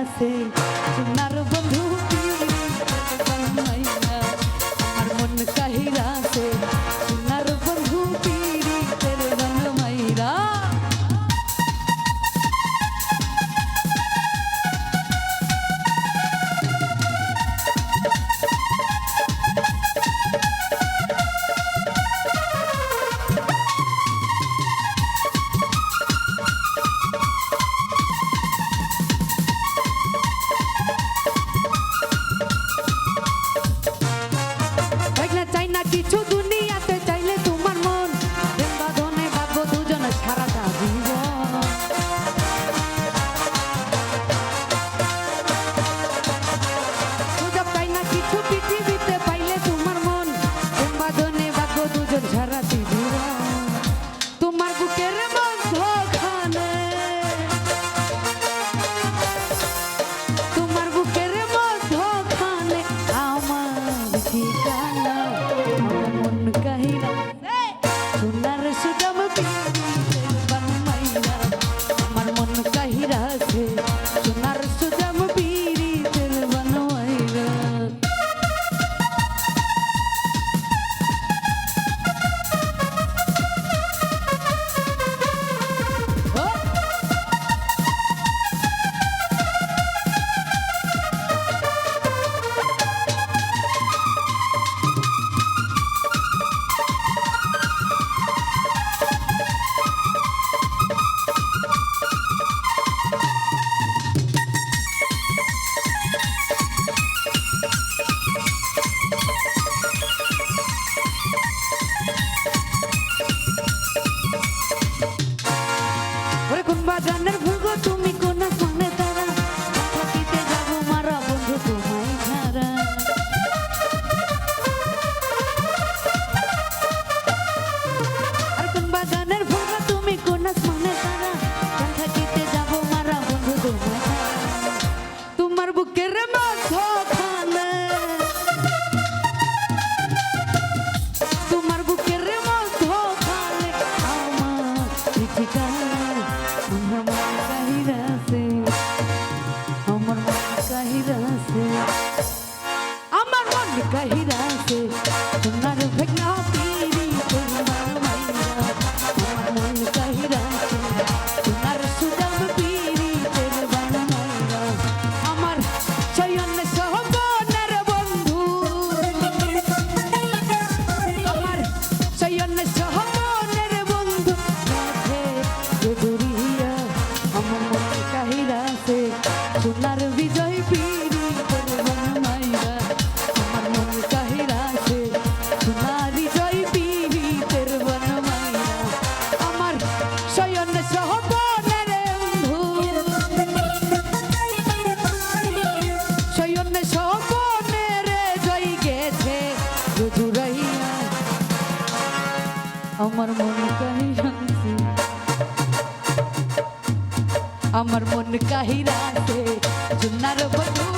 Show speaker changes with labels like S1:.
S1: nascer. আমার মন কাহিরাছে আমার মন কাহিরাছে জুনার বধু